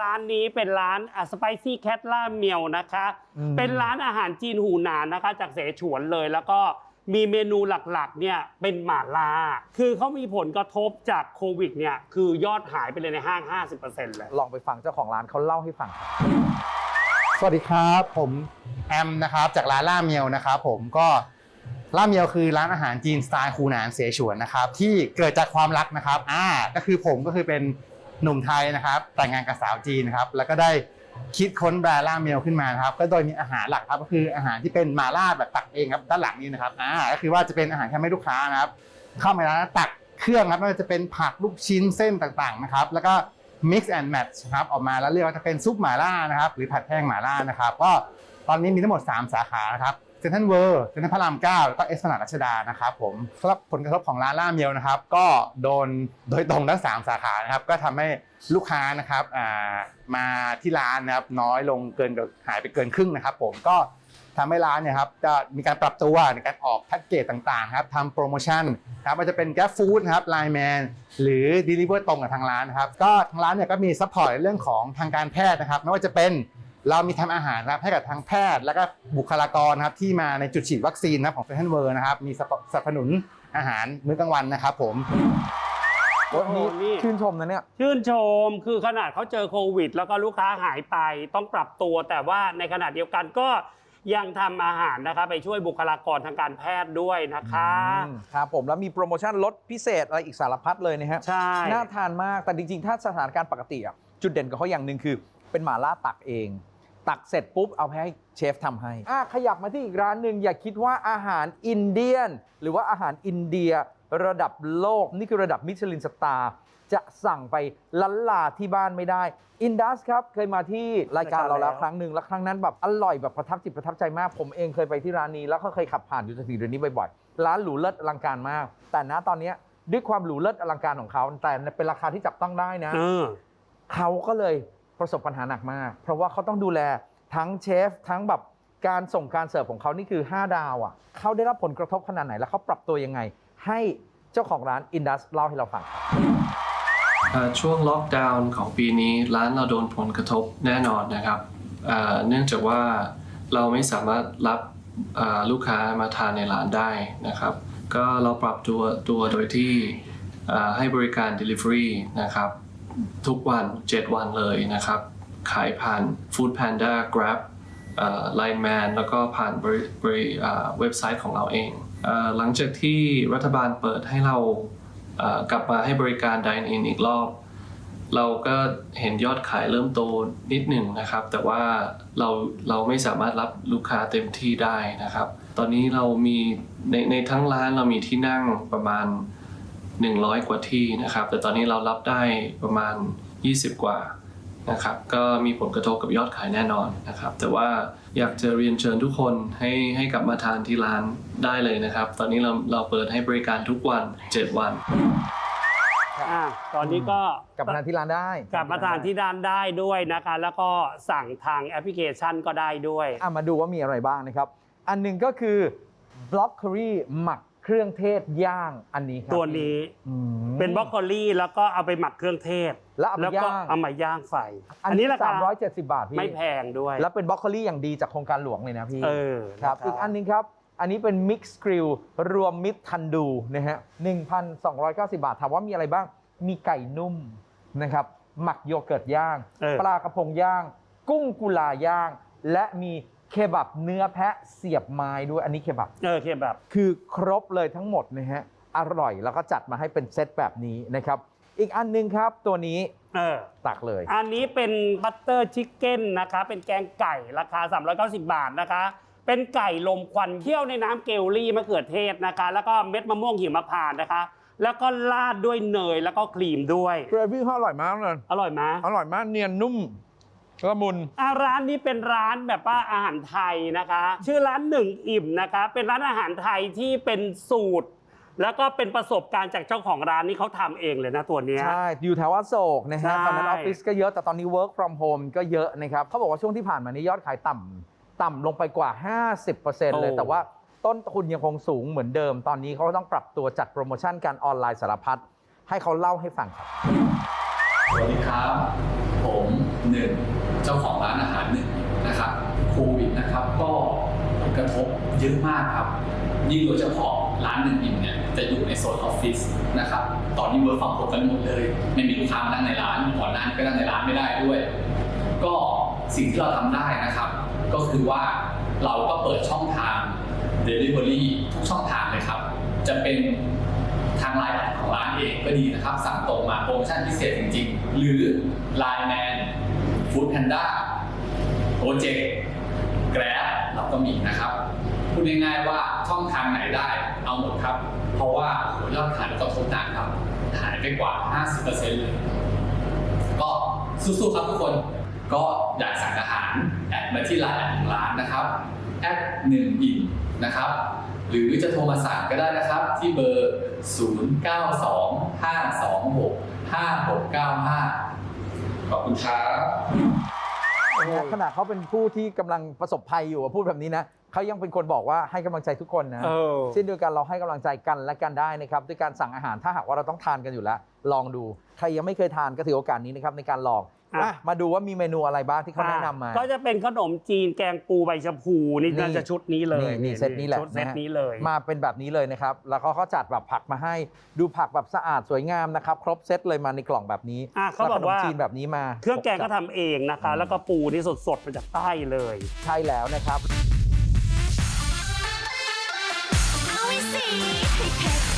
ร้านนี้เป็นร้านสไปซี่แคทล่าเมียวนะคะอืมเป็นร้านอาหารจีนหูหนานนะคะ จากเสฉวนเลยแล้วก็มีเมนูหลักๆ เนี่ยเป็นหม่าล่า คือเขามีผลกระทบจากโควิดเนี่ย คือยอดหายไปเลยในห้าง 50%เลย ลองไปฟังเจ้าของร้านเขาเล่าให้ฟังครับสวัสดีครับ ผมแอมนะครับ จากร้านล่าเมียวนะครับผมก็ล่าเมียวคือร้านอาหารจีนสไตล์คูหนานเสฉวนนะครับที่เกิดจากความรักนะครับอ่าก็คือผมก็คือเป็น หนุ่มไทยนะครับแต่งงานกับสาวจีนนะครับแล้วก็ได้คิดค้นแบรนด์ล่าเมียวขึ้นมาครับก็โดยมีอาหารหลักครับก็คืออาหารที่เป็นมาล่าแบบตักเองครับด้านหลังนี้นะครับอ่าก็คือว่าจะเป็นอาหารที่ให้ลูกค้านะครับเข้ามาแล้วตักเครื่องครับไม่ว่าจะเป็นผักลูกชิ้นเส้นต่างๆนะครับแล้วก็ mix and match ครับออกมาแล้วเรียกว่าจะเป็นซุปหม่าล่านะครับหรือผัดแห้งหม่าล่านะครับก็ ตอนนี้มีทั้งหมด 3 สาขานะครับเซ็นทรัลเวิร์เซ็นทรัลพระราม9แล้วก็เอสพลาดรัชดานะครับผมสำหรับผลกระทบของร้านล่าเมียวนะครับ ก็โดนโดยตรงทั้ง 3 สาขานะครับ ก็ทำให้ลูกค้านะครับมาที่ร้านนะครับน้อยลงเกินหายไปเกินครึ่งนะครับ ผมก็ทำให้ร้านเนี่ยครับจะมีการปรับตัวในการออกแพ็กเกจต่างๆครับทำโปรโมชั่นครับว่าจะเป็น Grab Food นะครับ Line Man หรือ Deliver ตรงกับทางร้านนะครับก็ทางร้านเนี่ยก็มีซัพพอร์ตเรื่องของทางการแพทย์นะครับไม่ว่าจะเป็น เรามีทำอาหารนะครับให้กับทางแพทย์ แล้วก็บุคลากรนะครับที่มาในจุดฉีดวัคซีนนะครับของเซนทรัลเวิร์นะครับมีสนับสนุนอาหารมื้อกลางวันนะครับผมโอ้ยนี่โอ้นี่ชื่นชมนะเนี่ยชื่นชมคือขนาดเขาเจอโควิด แล้วก็ลูกค้าหายไปต้องปรับตัว แต่ว่าในขณะเดียวกันก็ยังทำอาหารนะคะไปช่วยบุคลากรทางการแพทย์ด้วยนะคะอืมครับผมแล้วมีโปรโมชั่นลดพิเศษอะไรอีกสารพัดเลยนะฮะใช่ น่าทานมากแต่จริง ๆ ถ้าสถานการณ์ปกติอะจุดเด่นของเขาอย่างหนึ่งคือเป็นหม่าล่าตักเอง ตักเสร็จปุ๊บเอาไปให้เชฟทำให้ อะขยับมาที่อีกร้านหนึ่งอย่าคิดว่าอาหารอินเดียน หรือว่าอาหารอินเดียระดับโลกนี่คือระดับมิชลินสตาร์จะสั่งไปลันลาที่บ้านไม่ได้อินดัสครับเคยมาที่รายการเราแล้วรายการแล้วครั้งหนึ่งแล้วครั้งนั้นแบบอร่อยแบบประทับจิตประทับใจมาก ผมเองเคยไปที่ร้านนี้ แล้วก็เคยขับผ่านอยู่จนถึงเดือนนี้บ่อยๆร้านหรูเลิศอลังการมาก แต่ณตอนเนี้ยด้วยความหรูเลิศอลังการของเขาแต่เป็นราคาที่จับต้องได้นะ เออ เขาก็เลย ประสบปัญหาหนักมาก เพราะว่าเขาต้องดูแลทั้งเชฟ ทั้งแบบการส่งการเสิร์ฟของเขานี่คือ 5 ดาวอะเขาได้รับผลกระทบขนาดไหน แล้วเขาปรับตัวยังไง ให้เจ้าของร้านอินดัสเล่าให้เราฟังช่วงล็อกดาวน์ของปีนี้ร้านเราโดนผลกระทบแน่นอนนะครับเนื่องจากว่าเราไม่สามารถรับลูกค้ามาทานในร้านได้นะครับ ก็เราปรับตัวตัวโดยที่ให้บริการ Delivery นะครับ ทุกวัน 7 วันเลยนะครับ ขายผ่าน Food Panda Grab เอ่อ Line Man แล้วก็ผ่านบริบริเว็บไซต์ของเราเอง หลังจากที่รัฐบาลเปิดให้เรากลับมาให้บริการ Dine In อีกรอบ เราก็เห็นยอดขายเริ่มโตนิดหนึ่งนะครับ แต่ว่าเราเราไม่สามารถรับลูกค้าเต็มที่ได้นะครับ ตอนนี้เรามีในในทั้งร้านเรามีที่นั่งประมาณ 100 กว่าที่นะครับ แต่ตอนนี้เรารับได้ประมาณ 20 กว่านะครับ ก็มีผลกระทบกับยอดขายแน่นอนนะครับ แต่ว่าอยากจะเรียนเชิญทุกคนให้ให้กลับมาทานที่ร้านได้เลยนะครับ ตอนนี้เราเราเปิดให้บริการทุกวัน 7 วัน อะตอนนี้ก็กลับมาทานที่ร้านได้กลับมาทานที่ร้านได้ด้วยนะคะ แล้วก็สั่งทางแอปพลิเคชันก็ได้ด้วย อะมาดูว่ามีอะไรบ้างนะครับ อันหนึ่งก็คือบล็อกเคอรี่หมัก เครื่องเทศย่างอันนี้ครับตัวนี้อืม เป็นบรอกโคลีแล้วก็เอาไปหมักเครื่องเทศแล้วเอาไปก็ย่าง เอามาย่างไฟอันนี้ราสาคามร้อยเจ็ดสิบบาทพี่ ไม่แพงด้วยแล้วเป็นบล็อกโคลี่อย่างดีจากโครงการหลวงเลยนะพี่ เออครับะอีกอันหนึงครับ อันนี้เป็นมิกซ์กริลรวมมิตรทันดูนะฮะ1,290 บาท ถามว่ามีอะไรบ้าง มีไก่นุ่มนะครับ หมักโยเกิร์ตย่าง เออ ปลากระพงย่าง กุ้งกุลาย่าง และมี เคบับเนื้อแพะเสียบไม้ด้วยอันนี้เคบับ เออเคแบบคือครบเลยทั้งหมดนะฮะ อร่อยแล้วก็จัดมาให้เป็นเซตแบบนี้นะครับ อีกอันหนึงครับตัวนี้เออ ตักเลย อันนี้เป็นบัตเตอร์ชิคเก้นนะคะ เป็นแกงไก่ราคา 390 บาทนะคะ เป็นไก่ลมควันเคี่ยวในน้ำเกลลี่มะเขือเทศนะคะ แล้วก็เม็ดมะม่วงหิมพานต์นะคะ แล้วก็ราดด้วยเนยแล้วก็ครีมด้วย เกรวี่เขาอร่อยมากเลย อร่อยไหมอร่อยมากเนียนนุ่ม ละมุนอะร้านนี้เป็นร้านแบบว่าอาหารไทยนะคะ ชื่อร้านหนึ่งอิ่มนะคะ เป็นร้านอาหารไทยที่เป็นสูตร แล้วก็เป็นประสบการณ์จากเจ้าของร้านนี่เขาทำเองเลยนะตัวเนี้ย ใช่ อยู่แถวอโศกนะใช่ ฮะ ตอนนั้นออฟฟิศก็เยอะแต่ตอนนี้ work from home ก็เยอะนะครับ เขาบอกว่าช่วงที่ผ่านมานี้ยอดขายต่ำต่ำลงไปกว่า 50%เลยแต่ว่าต้นทุนยังคงสูงเหมือนเดิม ตอนนี้เขาก็ต้องปรับตัวจัดโปรโมชั่นการออนไลน์สารพัดให้เขาเล่าให้ฟังครับ สวัสดีครับผผม หนึ่งเจ้าของร้านอาหารหนึ่งนะครับโควิดนะครับก็ผลกระทบเยอะมากครับยิ่งโดยเฉพาะร้านหนึ่งอิ่มเนี่ยจะอยู่ในโซนออฟฟิศนะครับตอนนี้เวิร์กฟอร์มกันหมดเลย ไม่มีลูกค้ามานั่งในร้านก่อนหน้านี้ก็นั่งในร้านไม่ได้ด้วย ก็สิ่งที่เราทำได้นะครับ ก็คือว่าเราก็เปิดช่องทาง Delivery ทุกช่องทางเลยครับ จะเป็นทางไลน์แอดของร้านเองก็ดีนะครับ สั่งตรงมาโปรโมชั่นพิเศษจริง ๆ หรือลายแมน Line Man Food Panda Project Grab เราก็มีนะครับพูดง่ายๆว่าช่องทางไหนได้เอาหมดครับ เพราะว่าโหยอดขายก็ทบหนักครับหายไปกว่า 50%เลยก็สู้ๆครับทุกคนก็อยากสั่งอาหารแอดมาที่ไลน์ของร้านนะครับแอดหนึ่งอินนะครับหรือจะโทรมาสั่งก็ได้นะครับที่เบอร์ 0925265695 ขอบคุณครับเนี่ยขณะเขาเป็นผู้ที่กำลังประสบภัยอยู่อะพูดแบบนี้นะเขายังเป็นคนบอกว่าให้กำลังใจทุกคนนะ เออ เช่นเดียวกันเราให้กำลังใจกันและกันได้นะครับ ด้วยการสั่งอาหารถ้าหากว่าเราต้องทานกันอยู่แล้ว ลองดู ใครยังไม่เคยทานก็ถือโอกาสนี้นะครับในการลอง อะ อะมาดูว่ามีเมนูอะไรบ้างที่เขาแนะนำมา ก็จะเป็นขนมจีนแกงปูใบชะพูนี่นี่น่าจะชุดนี้เลยนี่นี่เซตนี้แหละชุดเซตนะฮะ นี้เลย มาเป็นแบบนี้เลยนะครับ แล้วเขาก็จัดแบบผักมาให้ดูผักแบบสะอาดสวยงามนะครับ ครบเซตเลยมาในกล่องแบบนี้อะเขาบอกว่า แล้ขนมจีนแบบนี้มาเครื่องแกงก็ทำเองนะคะ แล้วก็ปูนี่สดๆมาจากใต้เลย ใช่แล้วนะครับเอาไว้สิให้เผ็ด